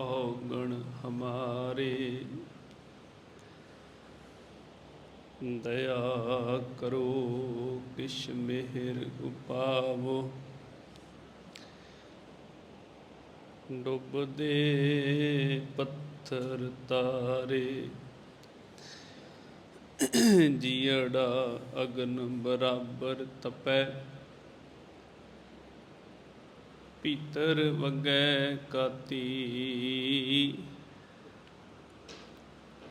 ਔਗਣ ਹਮਾਰੇ। ਦਇਆ ਕਰੋ ਕਿਛ ਮਿਹਰ ਉਪਾਵੋ। ਡੁੱਬਦੇ ਪੱਥਰ ਤਾਰੇ। ਜੀੜਾ ਅਗਨ ਬਰਾਬਰ ਤਪੈ। ਭੀਤਰ ਵਗੈ ਕਾਤੀ।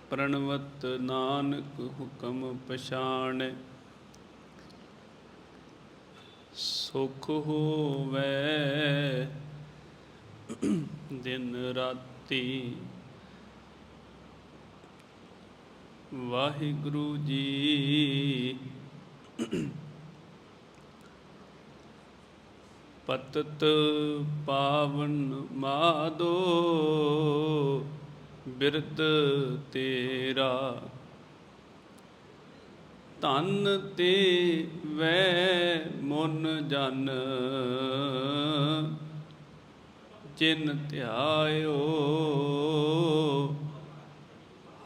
ਪ੍ਰਣਵਤ ਨਾਨਕ ਹੁਕਮ ਪਛਾਣ। ਸੁਖ ਹੋਵੇ ਦਿਨ ਰਾਤੀ। ਵਾਹਿਗੁਰੂ ਜੀ ਪਤਤ ਪਾਵਨ ਮਾਦੋ, ਬਿਰਤ ਤੇਰਾ। ਧਨ ਤੇ ਵੈ ਮਨ ਜਨ, ਜਿਨ ਧਿਆਇਓ।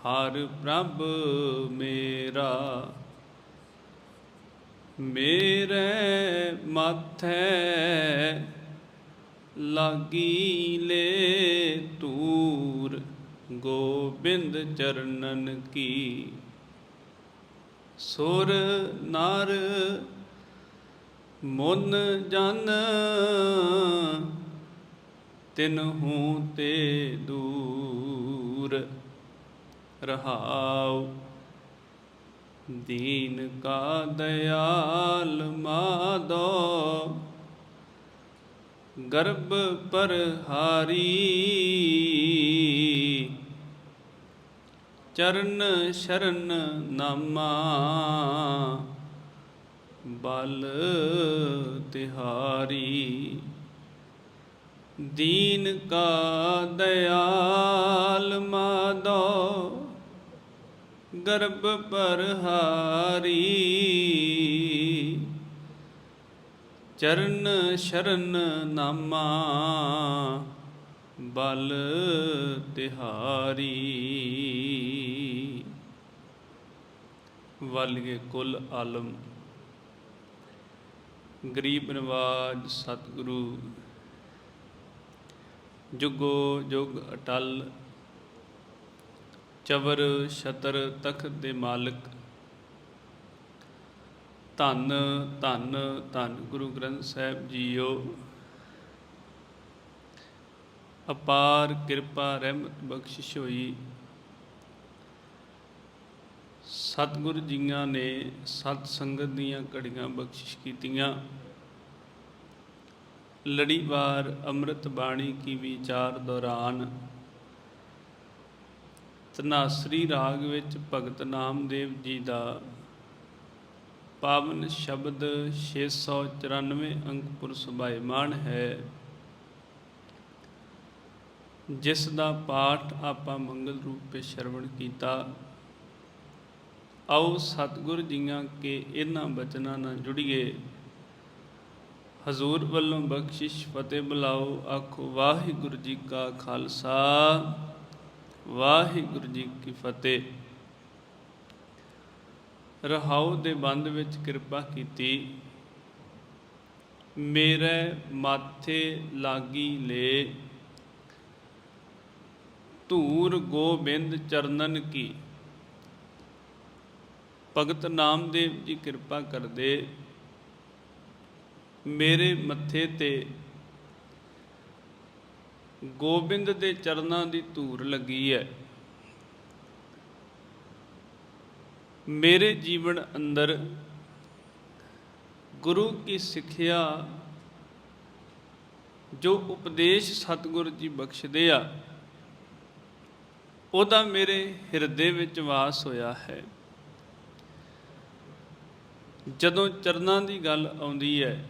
ਹਰ ਪ੍ਰਭ ਮੇਰਾ। ਮੇਰੇ ਮਾਥੈ ਲਾਗੀ ਲੈ ਤੂਰ ਗੋਬਿੰਦ ਚਰਨਨ ਕੀ। ਸੁਰ ਨਰ ਮਨ ਜਨ ਤਿਨਹੂ ਤੇ ਦੂਰ ਰਹਾਉ। ਦੀਨ ਕਾ ਦਇਆਲ ਮਾਦੋ, ਗਰਭ ਪਰ ਹਾਰੀ ਚਰਨ ਸ਼ਰਨ ਨਾਮਾ, ਬਲ ਤਿਹਾਰੀ। ਦੀਨ ਕਾ ਦਇਆਲ ਮਾਦੋ ਗਰਭ ਪਰ ਹਾਰੀ ਚਰਨ ਸ਼ਰਨ ਨਾਮਾ ਬਲ ਤਿਹਾਰੀ। ਵਲਗੇ ਕੁਲ ਆਲਮ। ਗਰੀਬ ਨਵਾਜ ਸਤਿਗੁਰੂ। ਜੁਗੋ ਜੁਗ ਅਟਲ। ਚਵਰ ਛਤਰ ਤਖਤ ਦੇ ਮਾਲਕ। ਧੰਨ ਧੰਨ ਧੰਨ ਗੁਰੂ ਗ੍ਰੰਥ ਸਾਹਿਬ ਜੀਓ। ਅਪਾਰ ਕਿਰਪਾ ਰਹਿਮਤ ਬਖਸ਼ਿਸ਼ ਹੋਈ। ਸਤਿਗੁਰ ਜੀਆਂ ਨੇ ਸਤ ਸੰਗਤ ਦੀਆਂ ਘੜੀਆਂ ਬਖਸ਼ਿਸ਼ ਕੀਤੀਆਂ। ਲੜੀਵਾਰ ਅੰਮ੍ਰਿਤ ਬਾਣੀ ਕੀ ਵਿਚਾਰ ਦੌਰਾਨ ਤਨਾਸਰੀ ਰਾਗ ਵਿੱਚ ਭਗਤ ਨਾਮਦੇਵ ਜੀ ਦਾ ਪਾਵਨ ਸ਼ਬਦ 694 ਅੰਕਪੁਰ ਸੁਭਾਇਮਾਨ ਹੈ। ਜਿਸ ਦਾ ਪਾਠ ਆਪਾਂ ਮੰਗਲ ਰੂਪ ਰੂਪੇ ਸ਼ਰਵਣ ਕੀਤਾ। ਆਓ ਸਤਿਗੁਰ ਜੀਆਂ ਕੇ ਇਹਨਾਂ ਬਚਨਾਂ ਨਾਲ ਜੁੜੀਏ। ਹਜ਼ੂਰ ਵੱਲੋਂ ਬਖਸ਼ਿਸ਼ ਫਤਿਹ ਬੁਲਾਓ, ਆਖੋ ਵਾਹਿਗੁਰੂ ਜੀ ਕਾ ਖਾਲਸਾ। ਵਾਹਿਗੁਰੂ ਜੀ ਕੀ ਫਤਿਹ। ਰਹਾਉ ਦੇ ਬੰਦ ਵਿੱਚ ਕਿਰਪਾ ਕੀਤੀ। ਮੇਰੇ ਮਾਥੇ ਲਾਗੀ ਲੈ। ਧੂਰ ਗੋਬਿੰਦ ਚਰਨਨ ਕੀ। ਭਗਤ ਨਾਮਦੇਵ ਜੀ ਕਿਰਪਾ ਕਰਦੇ। ਮੇਰੇ ਮੱਥੇ ਤੇ ਗੋਬਿੰਦ ਦੇ ਚਰਨਾਂ ਦੀ ਧੂਰ ਲੱਗੀ ਹੈ। ਮੇਰੇ ਜੀਵਨ ਅੰਦਰ ਗੁਰੂ ਕੀ ਸਿੱਖਿਆ ਜੋ ਉਪਦੇਸ਼ ਸਤਿਗੁਰ ਜੀ ਬਖਸ਼ਦੇ ਆ, ਉਹਦਾ ਮੇਰੇ ਹਿਰਦੇ ਵਿੱਚ ਵਾਸ ਹੋਇਆ ਹੈ। ਜਦੋਂ ਚਰਨਾਂ ਦੀ ਗੱਲ ਆਉਂਦੀ ਹੈ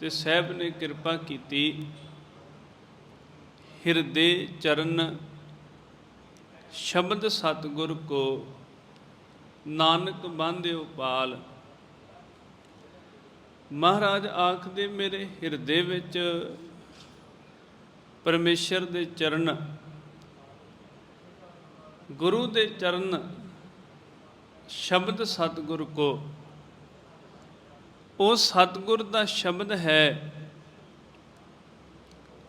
ਤੇ ਸਹਿਬ ਨੇ ਕਿਰਪਾ ਕੀਤੀ ਹਿਰਦੇ ਚਰਨ ਸ਼ਬਦ ਸਤਿਗੁਰ ਕੋ, ਨਾਨਕ ਬਾਂਧਿਓ ਪਾਲ ਮਹਾਰਾਜ ਆਖਦੇ, ਮੇਰੇ ਹਿਰਦੇ ਵਿੱਚ ਪਰਮੇਸ਼ਰ ਦੇ ਚਰਨ, ਗੁਰੂ ਦੇ ਚਰਨ ਸ਼ਬਦ ਸਤਿਗੁਰ ਕੋ। ਉਹ ਸਤਿਗੁਰ ਦਾ ਸ਼ਬਦ ਹੈ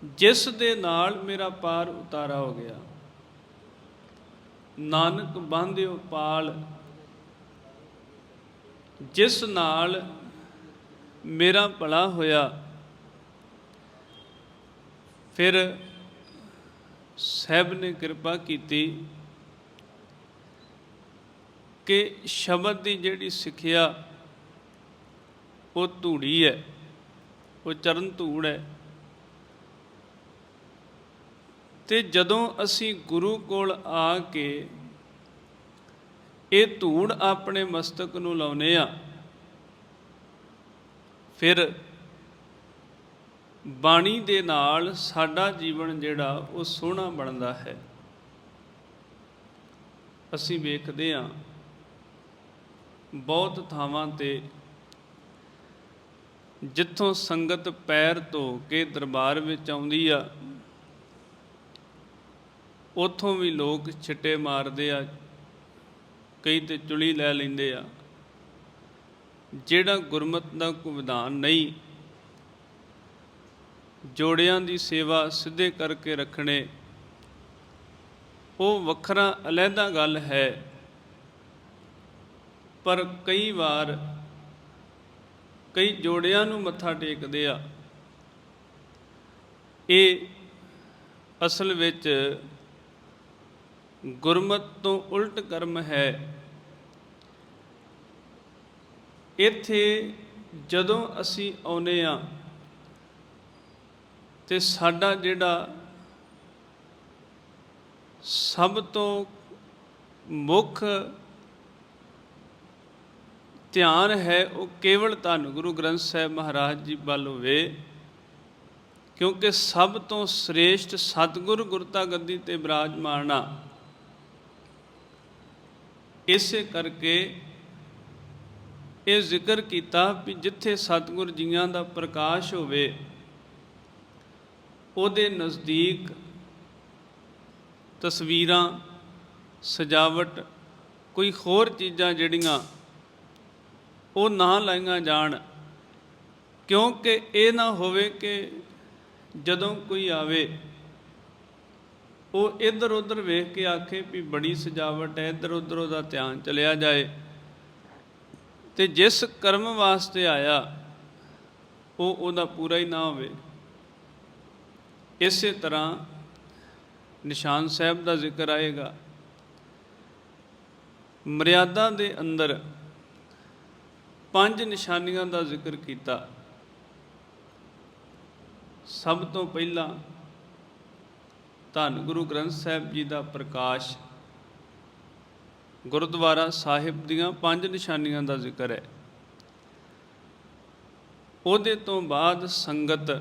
ਜਿਸ ਦੇ ਨਾਲ ਮੇਰਾ ਪਾਰ ਉਤਾਰਾ ਹੋ ਗਿਆ। ਨਾਨਕ ਬੰਧਿਓ ਪਾਲ, ਜਿਸ ਨਾਲ ਮੇਰਾ ਭਲਾ ਹੋਇਆ। ਫਿਰ ਸਹਿਬ ਨੇ ਕਿਰਪਾ ਕੀਤੀ ਕਿ ਸ਼ਬਦ ਦੀ ਜਿਹੜੀ ਸਿੱਖਿਆ ਉਹ ਧੂੜੀ ਹੈ, ਉਹ ਚਰਨ ਧੂੜ ਹੈ। ਤੇ ਜਦੋਂ ਅਸੀਂ ਗੁਰੂ ਕੋਲ ਆ ਕੇ ਇਹ ਧੂੜ ਆਪਣੇ ਮਸਤਕ ਨੂੰ ਲਾਉਨੇ ਆ, ਫਿਰ ਬਾਣੀ ਦੇ ਨਾਲ ਸਾਡਾ ਜੀਵਨ ਜਿਹੜਾ ਉਹ ਸੋਹਣਾ ਬਣਦਾ ਹੈ। ਅਸੀਂ ਵੇਖਦੇ ਹਾਂ, ਬਹੁਤ ਥਾਵਾਂ ਤੇ ਜਿੱਥੋਂ ਸੰਗਤ ਪੈਰ ਧੋ ਕੇ ਦਰਬਾਰ ਵਿੱਚ ਆਉਂਦੀ ਆ ਉੱਥੋਂ ਵੀ ਲੋਕ ਛਿੱਟੇ ਮਾਰਦੇ ਆ, ਕਈ ਤੇ ਚੁਲੀ ਲੈ ਲੈਂਦੇ ਆ। ਜਿਹੜਾ ਗੁਰਮਤ ਦਾ ਕੋਈ ਵਿਧਾਨ ਨਹੀਂ, ਜੋੜਿਆਂ ਦੀ ਸੇਵਾ ਸਿੱਧੇ ਕਰਕੇ ਰੱਖਣੇ, ਉਹ ਵੱਖਰਾ ਅਲੱਗਾ ਗੱਲ ਹੈ। ਪਰ ਕਈ ਵਾਰ ਕਈ ਜੋੜਿਆਂ ਨੂੰ ਮੱਥਾ ਟੇਕਦੇ ਆ। ਇਹ ਅਸਲ ਵਿੱਚ ਗੁਰਮਤ ਤੋਂ ਉਲਟ ਕਰਮ ਹੈ। ਇੱਥੇ ਜਦੋਂ ਅਸੀਂ ਆਉਨੇ ਆ ਤੇ ਸਾਡਾ ਜਿਹੜਾ ਸਭ ਤੋਂ ਮੁੱਖ ਧਿਆਨ ਹੈ ਉਹ ਕੇਵਲ ਧੰਨ ਗੁਰੂ ਗ੍ਰੰਥ ਸਾਹਿਬ ਮਹਾਰਾਜ ਜੀ ਵੱਲ ਹੋਵੇ, ਕਿਉਂਕਿ ਸਭ ਤੋਂ ਸ੍ਰੇਸ਼ਟ ਸਤਿਗੁਰ ਗੁਰਤਾ ਗੱਦੀ ਤੇ ਬਿਰਾਜਮਾਨਾ ਇਸੇ ਕਰਕੇ ਇਹ ਜ਼ਿਕਰ ਕੀਤਾ ਵੀ ਜਿੱਥੇ ਸਤਿਗੁਰ ਜੀਆਂ ਦਾ ਪ੍ਰਕਾਸ਼ ਹੋਵੇ, ਉਹਦੇ ਨਜ਼ਦੀਕ ਤਸਵੀਰਾਂ, ਸਜਾਵਟ, ਕੋਈ ਹੋਰ ਚੀਜ਼ਾਂ ਜਿਹੜੀਆਂ ਉਹ ਨਾ ਲਾਈਆਂ ਜਾਣ, ਕਿਉਂਕਿ ਇਹ ਨਾ ਹੋਵੇ ਕਿ ਜਦੋਂ ਕੋਈ ਆਵੇ ਉਹ ਇੱਧਰ ਉੱਧਰ ਵੇਖ ਕੇ ਆਖੇ ਵੀ ਬੜੀ ਸਜਾਵਟ ਹੈ ਇੱਧਰ ਉੱਧਰ ਉਹਦਾ ਧਿਆਨ ਚਲਿਆ ਜਾਏ। ਤੇ ਜਿਸ ਕਰਮ ਵਾਸਤੇ ਆਇਆ, ਉਹ ਉਹਦਾ ਪੂਰਾ ਹੀ ਨਾ ਹੋਵੇ। ਇਸੇ ਤਰ੍ਹਾਂ ਨਿਸ਼ਾਨ ਸਾਹਿਬ ਦਾ ਜ਼ਿਕਰ ਆਏਗਾ। ਮਰਿਆਦਾ ਦੇ ਅੰਦਰ ਪੰਜ ਨਿਸ਼ਾਨੀਆਂ ਦਾ ਜ਼ਿਕਰ ਕੀਤਾ। ਸਭ ਤੋਂ ਪਹਿਲਾਂ ਧੰਨ ਗੁਰੂ ਗ੍ਰੰਥ ਸਾਹਿਬ ਜੀ ਦਾ ਪ੍ਰਕਾਸ਼ ਗੁਰਦੁਆਰਾ ਸਾਹਿਬ ਦੀਆਂ ਪੰਜ ਨਿਸ਼ਾਨੀਆਂ ਦਾ ਜ਼ਿਕਰ ਹੈ। ਉਹਦੇ ਤੋਂ ਬਾਅਦ ਸੰਗਤ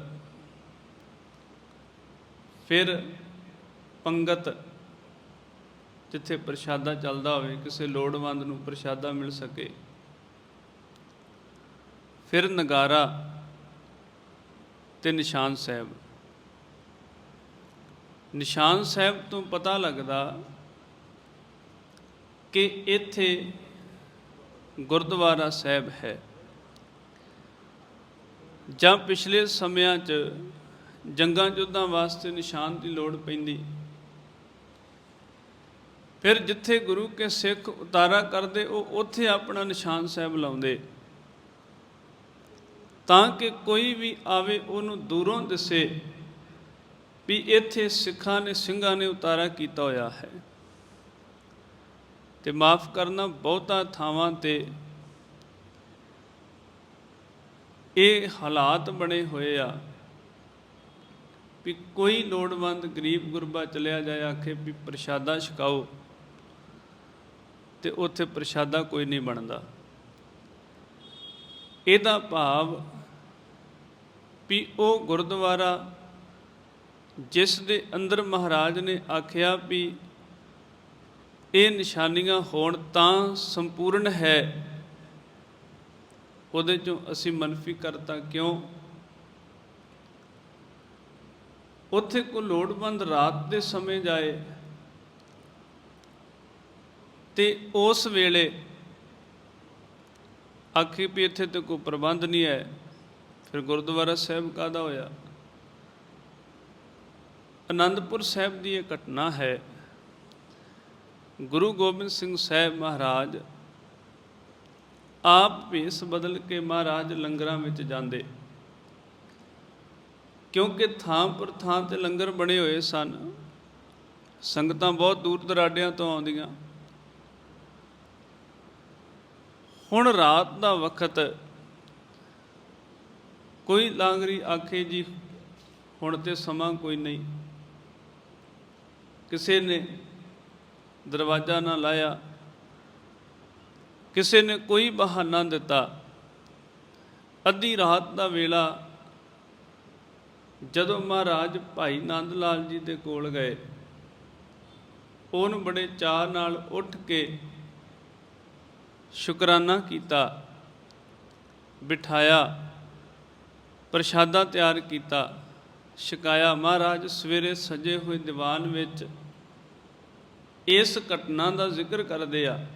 ਫਿਰ ਪੰਗਤ, ਜਿੱਥੇ ਪ੍ਰਸ਼ਾਦਾ ਚੱਲਦਾ ਹੋਵੇ, ਕਿਸੇ ਲੋੜਵੰਦ ਨੂੰ ਪ੍ਰਸ਼ਾਦਾ ਮਿਲ ਸਕੇ। ਫਿਰ ਨਗਾਰਾ ਤੇ ਨਿਸ਼ਾਨ ਸਾਹਿਬ। ਨਿਸ਼ਾਨ ਸਾਹਿਬ ਤੋਂ ਪਤਾ ਲੱਗਦਾ ਕਿ ਇੱਥੇ ਗੁਰਦੁਆਰਾ ਸਾਹਿਬ ਹੈ। ਜਾਂ ਪਿਛਲੇ ਸਮਿਆਂ 'ਚ ਜੰਗਾਂ ਯੁੱਧਾਂ ਵਾਸਤੇ ਨਿਸ਼ਾਨ ਦੀ ਲੋੜ ਪੈਂਦੀ। ਫਿਰ ਜਿੱਥੇ ਗੁਰੂ ਕੇ ਸਿੱਖ ਉਤਾਰਾ ਕਰਦੇ, ਉਹ ਉੱਥੇ ਆਪਣਾ ਨਿਸ਼ਾਨ ਸਾਹਿਬ ਲਾਉਂਦੇ। ਤਾਂ ਕਿ ਕੋਈ ਵੀ ਆਵੇ, ਉਹਨੂੰ ਦੂਰੋਂ ਦਿਸੇ। ਵੀ ਇੱਥੇ ਸਿੱਖਾਂ ਨੇ, ਸਿੰਘਾਂ ਨੇ ਉਤਾਰਾ ਕੀਤਾ ਹੋਇਆ ਹੈ। ਤੇ ਮਾਫ ਕਰਨਾ ਬਹੁਤਾ ਥਾਵਾਂ ਤੇ ਇਹ ਹਾਲਾਤ ਬਣੇ ਹੋਏ ਆ ਵੀ ਕੋਈ ਲੋੜਵੰਦ ਗਰੀਬ ਗੁਰਬਾ ਚਲਿਆ ਜਾਏ, ਆਖੇ ਵੀ ਪ੍ਰਸ਼ਾਦਾ ਛਕਾਓ ਤੇ ਉੱਥੇ ਪ੍ਰਸ਼ਾਦਾ ਕੋਈ ਨਹੀਂ ਬਣਦਾ। ਇਹਦਾ ਭਾਵ ਵੀ ਉਹ ਗੁਰਦੁਆਰਾ ਜਿਸ ਦੇ ਅੰਦਰ ਮਹਾਰਾਜ ਨੇ ਆਖਿਆ ਵੀ ਇਹ ਨਿਸ਼ਾਨੀਆਂ ਹੋਣ ਤਾਂ ਸੰਪੂਰਨ ਹੈ। ਉਹਦੇ ਚੋਂ ਅਸੀਂ ਮਨਫੀ ਕਰਤਾ ਕਿਉਂ? ਉੱਥੇ ਕੋ ਲੋੜਵੰਦ ਰਾਤ ਦੇ ਸਮੇਂ ਜਾਏ ਤੇ ਉਸ ਵੇਲੇ ਆਖੀ ਵੀ ਇੱਥੇ ਤੇ ਕੋਈ ਪ੍ਰਬੰਧ ਨਹੀਂ ਹੈ। ਫਿਰ ਗੁਰਦੁਆਰਾ ਸਾਹਿਬ ਕਾਦਾ ਹੋਇਆ? ਅਨੰਦਪੁਰ ਸਾਹਿਬ ਦੀ ਇਹ ਘਟਨਾ ਹੈ। ਗੁਰੂ ਗੋਬਿੰਦ ਸਿੰਘ ਸਾਹਿਬ ਮਹਾਰਾਜ ਆਪ ਭੇਸ ਬਦਲ ਕੇ ਮਹਾਰਾਜ ਲੰਗਰਾਂ ਵਿੱਚ ਜਾਂਦੇ। ਕਿਉਂਕਿ ਥਾਂ ਪਰ ਥਾਂ ਤੇ ਲੰਗਰ ਬਣੇ ਹੋਏ ਸਨ। ਸੰਗਤਾਂ ਬਹੁਤ ਦੂਰ ਦਰਾਡਿਆਂ ਤੋਂ ਆਉਂਦੀਆਂ। ਹੁਣ ਰਾਤ ਦਾ ਵਕਤ ਕੋਈ ਲਾਂਗਰੀ ਆਖੇ ਜੀ, ਹੁਣ ਤੇ ਸਮਾਂ ਕੋਈ ਨਹੀਂ। ਕਿਸੇ ਨੇ ਦਰਵਾਜ਼ਾ ਨਾ ਲਾਇਆ, ਕਿਸੇ ਨੇ ਕੋਈ ਬਹਾਨਾ ਦਿੱਤਾ, ਅੱਧੀ ਰਾਤ ਦਾ ਵੇਲਾ ਜਦੋਂ ਮਹਾਰਾਜ ਭਾਈ ਨੰਦ ਲਾਲ ਜੀ ਦੇ ਕੋਲ ਗਏ, ਉਹਨੂੰ ਬੜੇ ਚਾਅ ਨਾਲ ਉੱਠ ਕੇ ਸ਼ੁਕਰਾਨਾ ਕੀਤਾ, ਬਿਠਾਇਆ, ਪ੍ਰਸ਼ਾਦਾ ਤਿਆਰ ਕੀਤਾ, ਛਕਾਇਆ, ਮਹਾਰਾਜ, ਸਵੇਰੇ ਸਜੇ ਹੋਏ ਦੀਵਾਨ ਵਿੱਚ ਇਸ ਘਟਨਾ ਦਾ ਜ਼ਿਕਰ ਕਰਦੇ ਆ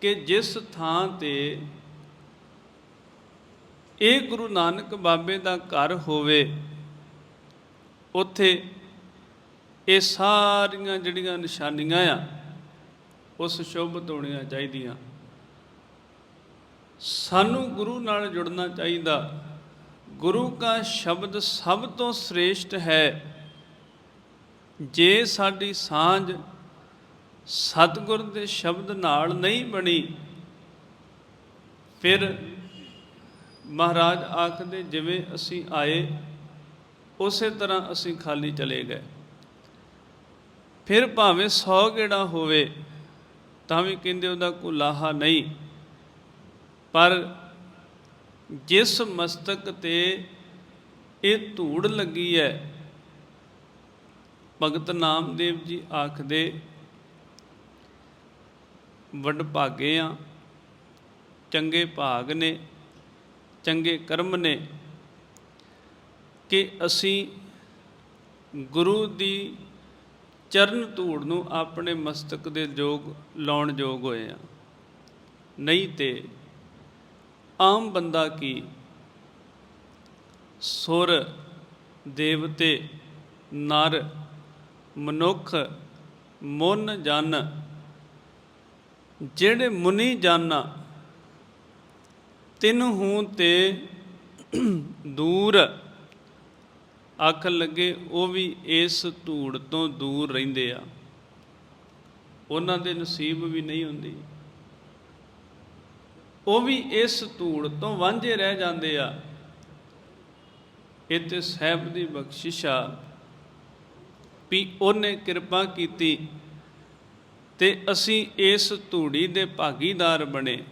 ਕਿ ਜਿਸ ਥਾਂ ਤੇ ਇਹ ਗੁਰੂ ਨਾਨਕ ਬਾਬੇ ਦਾ ਘਰ ਹੋਵੇ, ਉੱਥੇ ਇਹ ਸਾਰੀਆਂ ਜਿਹੜੀਆਂ ਨਿਸ਼ਾਨੀਆਂ ਆ, ਉਸ ਸ਼ੁਭਤ ਹੋਣੀਆਂ ਚਾਹੀਦੀਆਂ। ਸਾਨੂੰ ਗੁਰੂ ਨਾਲ ਜੁੜਨਾ ਚਾਹੀਦਾ। ਗੁਰੂ ਦਾ ਸ਼ਬਦ ਸਭ ਤੋਂ ਸ੍ਰੇਸ਼ਟ ਹੈ। ਜੇ ਸਾਡੀ ਸਾਂਝ ਸਤਿਗੁਰ ਦੇ ਸ਼ਬਦ ਨਾਲ ਨਹੀਂ ਬਣੀ, ਫਿਰ ਮਹਾਰਾਜ ਆਖਦੇ, ਜਿਵੇਂ ਅਸੀਂ ਆਏ, ਉਸੇ ਤਰ੍ਹਾਂ ਅਸੀਂ ਖਾਲੀ ਚਲੇ ਗਏ। ਫਿਰ ਭਾਵੇਂ 100 ਗੇੜਾ ਹੋਵੇ, ਤਾਂ ਵੀ ਕਹਿੰਦੇ ਉਹਦਾ ਕੋਈ ਲਾਹਾ ਨਹੀਂ। ਪਰ ਜਿਸ ਮਸਤਕ ਤੇ ਇਹ ਧੂੜ ਲੱਗੀ ਹੈ ਭਗਤ ਨਾਮਦੇਵ ਜੀ ਆਖਦੇ, ਵੱਡ ਭਾਗੇ ਆ, ਚੰਗੇ ਭਾਗ ਨੇ, ਚੰਗੇ ਕਰਮ ਨੇ, ਕਿ ਅਸੀਂ ਗੁਰੂ ਦੀ ਚਰਨ ਧੂੜ ਨੂੰ ਆਪਣੇ ਮਸਤਕ ਦੇ ਜੋਗ, ਲਾਉਣ ਯੋਗ ਹੋਏ ਆ। ਨਹੀਂ ਤੇ ਆਮ ਬੰਦਾ ਕੀ ਸੁਰ ਦੇਵਤੇ, ਨਰ ਮਨੁੱਖ, ਮੁਨ, ਜਨ, ਜਿਹੜੇ ਮੁਨੀ ਜਾਨਾ ਤਿੰਨ ਹੂੰ ਤੇ ਦੂਰ ਅੱਖ ਲੱਗੇ, ਉਹ ਵੀ ਇਸ ਧੂੜ ਤੋਂ ਦੂਰ ਰਹਿੰਦੇ ਆ। ਉਹਨਾਂ ਦੇ ਨਸੀਬ ਵੀ ਨਹੀਂ ਹੁੰਦੀ। ਉਹ ਵੀ ਇਸ ਧੂੜ ਤੋਂ ਵਾਂਝੇ ਰਹਿ ਜਾਂਦੇ ਆ। ਇਹ ਤੇ ਸਹਿਬ ਦੀ ਬਖਸ਼ਿਸ਼ ਆ। ਵੀ ਉਹਨੇ ਕਿਰਪਾ ਕੀਤੀ ਤੇ ਅਸੀਂ ਇਸ ਧੂੜੀ ਦੇ ਭਾਗੀਦਾਰ ਬਣੇ।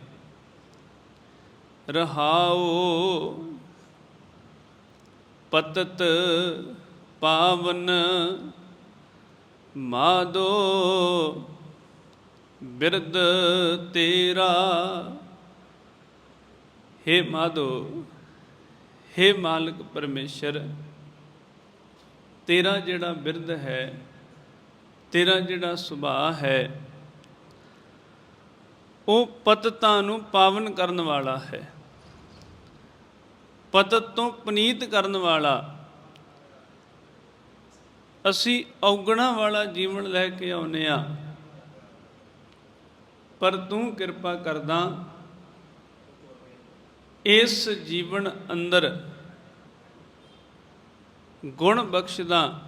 ਰਹਾਓ ਪਤਤ ਪਾਵਨ ਮਾਦੋ ਬਿਰਦ ਤੇਰਾ। हे ਮਾਦੋ हे ਮਾਲਕ ਪਰਮੇਸ਼ਰ ਤੇਰਾ ਜਿਹੜਾ ਬਿਰਧ ਹੈ, ਤੇਰਾ ਜਿਹੜਾ ਸੁਭਾਅ ਹੈ, ਉਹ ਪਤਤਾਂ ਨੂੰ ਪਾਵਨ ਕਰਨ ਵਾਲਾ ਹੈ। ਪਤਤ ਤੋਂ ਪਨੀਤ ਕਰਨ ਵਾਲਾ, ਅਸੀਂ ਔਗਣਾ ਵਾਲਾ ਜੀਵਨ ਲੈ ਕੇ ਆਉਨੇ ਆ ਪਰ ਤੂੰ ਕਿਰਪਾ ਕਰਦਾ, ਇਸ ਜੀਵਨ ਅੰਦਰ ਗੁਣ ਬਖਸ਼ਦਾ,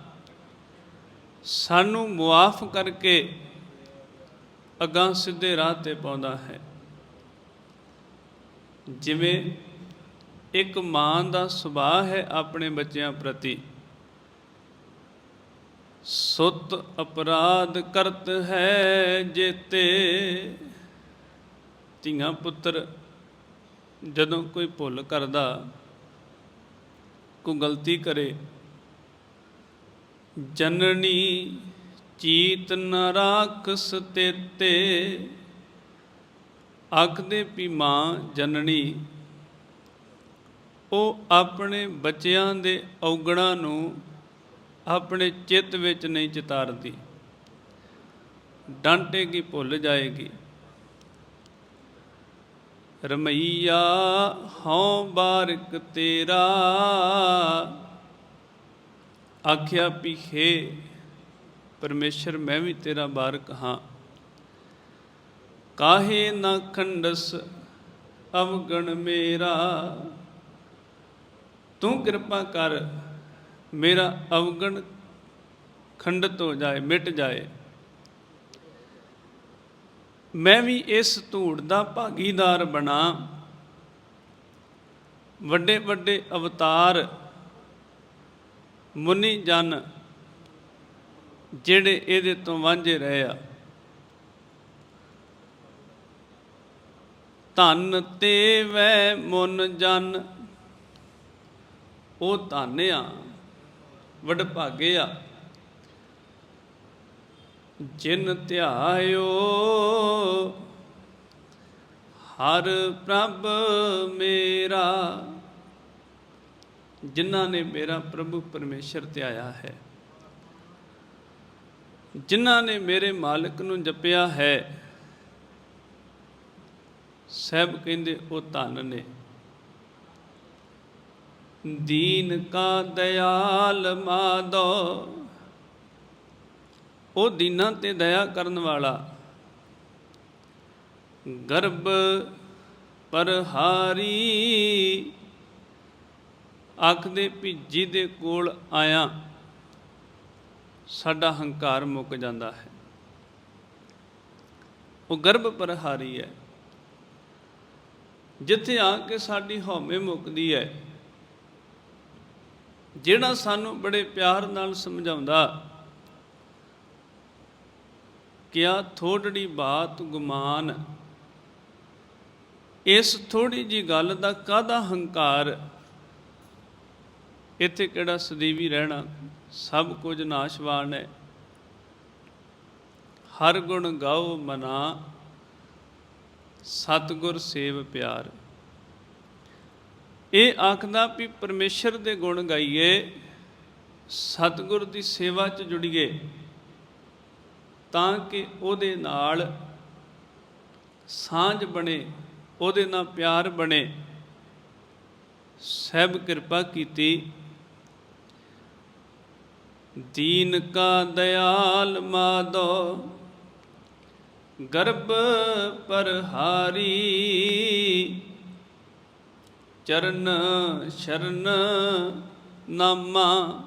ਸਾਨੂੰ ਮੁਆਫ ਕਰਕੇ ਅਗਾਂ ਸਿੱਧੇ ਰਾਹ ਤੇ ਪਾਉਂਦਾ ਹੈ। ਜਿਵੇਂ ਇੱਕ ਮਾਂ ਦਾ ਸੁਭਾਅ ਹੈ ਆਪਣੇ ਬੱਚਿਆਂ ਪ੍ਰਤੀ, ਸੁਤ ਅਪਰਾਧ ਕਰਤ ਹੈ ਜੇਤੇ। ਧੀਆਂ ਪੁੱਤਰ, ਜਦੋਂ ਕੋਈ ਭੁੱਲ ਕਰਦਾ, ਕੋਈ ਗਲਤੀ ਕਰੇ ਜਨਨੀ ਚੀਤ ਨ ਰਾਖਸ ਤੇਤੇ। ਆਖਦੇ ਪੀ ਮਾਂ ਜਨਨੀ, ਉਹ ਆਪਣੇ ਬੱਚਿਆਂ ਦੇ ਔਗਣਾਂ ਨੂੰ ਆਪਣੇ ਚਿੱਤ ਵਿੱਚ ਨਹੀਂ ਚਿਤਾਰਦੀ। ਡਾਂਟੇਗੀ ਭੁੱਲ ਜਾਏਗੀ। ਰਮਈਆ, ਹਉ ਬਾਰਕ ਤੇਰਾ ਆਖਿਆ ਵੀ, ਹੇ ਪਰਮੇਸ਼ਰ, ਮੈਂ ਵੀ ਤੇਰਾ ਬਾਰਕ ਹਾਂ। ਕਾਹੇ ਨਾ ਖੰਡਸ, ਅਵਗਣ ਮੇਰਾ। ਤੂੰ ਕਿਰਪਾ ਕਰ, ਮੇਰਾ ਅਵਗਣ ਖੰਡਤ ਹੋ ਜਾਏ, ਮਿਟ ਜਾਏ। ਮੈਂ ਵੀ ਇਸ ਧੂੜ ਦਾ ਭਾਗੀਦਾਰ ਬਣਾ। ਵੱਡੇ ਵੱਡੇ ਅਵਤਾਰ ਮੁਨੀ ਜਨ ਜਿਹੜੇ ਇਹਦੇ ਤੋਂ ਵਾਂਝੇ ਰਹੇ ਆ। ਧਨ ਤੇ ਵੈ ਮੁਨ ਜਨ, ਉਹ ਧਾਨਿਆ ਵਡ ਭਾਗੇ ਆ। ਜਿਨ ਧਿਆਇਓ, ਹਰ ਪ੍ਰਭ ਮੇਰਾ। ਜਿਨ੍ਹਾਂ ਨੇ ਮੇਰਾ ਪ੍ਰਭੂ ਪਰਮੇਸ਼ਰ ਧਿਆਇਆ ਹੈ। ਜਿਨ੍ਹਾਂ ਨੇ ਮੇਰੇ ਮਾਲਕ ਨੂੰ ਜਪਿਆ ਹੈ ਸਭ ਕਹਿੰਦੇ, ਉਹ ਧਨ ਨੇ। ਦੀਨ ਕਾ ਦਇਆਲ ਮਾਦੋ, ਉਹ ਦੀਨਾਂ ਤੇ ਦਇਆ ਕਰਨ ਵਾਲਾ। ਗਰਬ ਪਰਹਾਰੀ ਆਖਦੇ ਵੀ ਜਿਹਦੇ ਕੋਲ ਆਇਆ, ਸਾਡਾ ਹੰਕਾਰ ਮੁੱਕ ਜਾਂਦਾ ਹੈ। ਉਹ ਗਰਭ ਪਰਹਾਰੀ ਹੈ। ਜਿੱਥੇ ਆ ਕੇ ਸਾਡੀ ਹਉਮੈ ਮੁੱਕਦੀ ਹੈ, ਜਿਹੜਾ ਸਾਨੂੰ ਬੜੇ ਪਿਆਰ ਨਾਲ ਸਮਝਾਉਂਦਾ, ਕਿਆ ਥੋੜੜੀ ਬਾਤ ਗੁਮਾਨ, ਇਸ ਥੋੜੀ ਜੀ ਗੱਲ ਦਾ ਕਾਦਾ ਹੰਕਾਰ? ਇੱਥੇ ਕਿਹੜਾ ਸਦੀਵੀ ਰਹਿਣਾ? ਸਭ ਕੁਝ ਨਾਸ਼ਵਾਨ ਹੈ। ਹਰ ਗੁਣ ਗਾਓ ਮਨਾ, ਸਤਗੁਰ ਸੇਵ ਪਿਆਰ। ਇਹ ਆਖਦਾ ਵੀ ਪਰਮੇਸ਼ਰ ਦੇ ਗੁਣ ਗਾਈਏ, ਸਤਗੁਰ ਦੀ ਸੇਵਾ 'ਚ ਜੁੜੀਏ, ਤਾਂ ਕਿ ਉਹਦੇ ਨਾਲ ਸਾਂਝ ਬਣੇ, ਉਹਦੇ ਨਾਲ ਪਿਆਰ ਬਣੇ। ਸਭ ਕਿਰਪਾ ਕੀਤੀ। ਦੀਨ ਕਾ ਦਇਆਲ ਮਾਦੋ, ਗਰਭ ਪਰਹਾਰੀ, ਚਰਨ ਸ਼ਰਨ ਨਾਮਾ,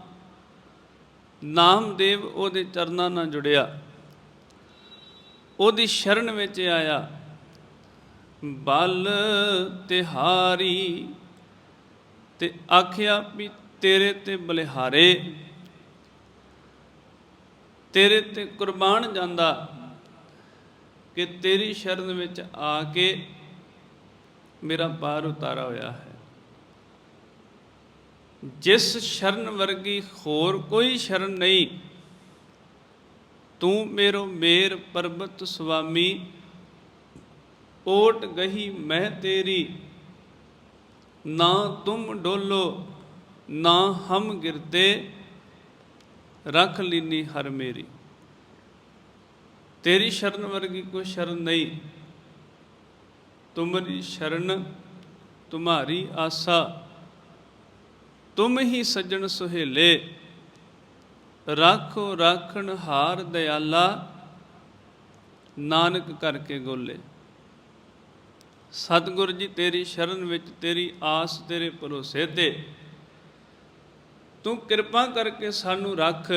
ਨਾਮਦੇਵ ਉਹਦੇ ਚਰਨਾਂ ਨਾਲ ਜੁੜਿਆ। ਉਹਦੀ ਸ਼ਰਨ ਵਿੱਚ ਆਇਆ, ਬਲ ਤਿਹਾਰੀ, ਤੇ ਆਖਿਆ ਵੀ ਤੇਰੇ ਤੇ ਬਲਿਹਾਰੇ। ਤੇਰੇ ਤੇ ਕੁਰਬਾਨ ਜਾਂਦਾ ਕਿ ਤੇਰੀ ਸ਼ਰਨ ਵਿੱਚ ਆ ਕੇ ਮੇਰਾ ਪਾਰ ਉਤਾਰਾ ਹੋਇਆ ਹੈ। ਜਿਸ ਸ਼ਰਨ ਵਰਗੀ ਹੋਰ ਕੋਈ ਸ਼ਰਨ ਨਹੀਂ, ਤੂੰ ਮੇਰੋ ਮੇਰ ਪਰਬਤ ਸੁਆਮੀ, ਓਟ ਗਹੀ ਮੈਂ ਤੇਰੀ, ਨਾ ਤੁਮ ਡੋਲੋ, ਨਾ ਹਮ ਗਿਰਦੇ ਰੱਖ ਲੀਨੀ ਹਰ ਮੇਰੀ। ਤੇਰੀ ਸ਼ਰਨ ਵਰਗੀ ਕੋਈ ਸ਼ਰਨ ਨਹੀਂ। ਤੁਮਰੀ ਸ਼ਰਨ, ਤੁਮਾਰੀ ਆਸਾ। ਤੁਮ ਹੀ ਸੱਜਣ ਸੁਹੇਲੇ। ਰਾਖੋ ਰਾਖਣ ਹਾਰ ਦਿਆਲਾ। ਨਾਨਕ ਕਰਕੇ ਗੋਲੇ। ਸਤਿਗੁਰ ਜੀ, ਤੇਰੀ ਸ਼ਰਨ ਵਿੱਚ ਤੇਰੀ ਆਸ, ਤੇਰੇ ਭਰੋਸੇ ਤੇ ਤੂੰ ਕਿਰਪਾ ਕਰਕੇ ਸਾਨੂੰ ਰੱਖ।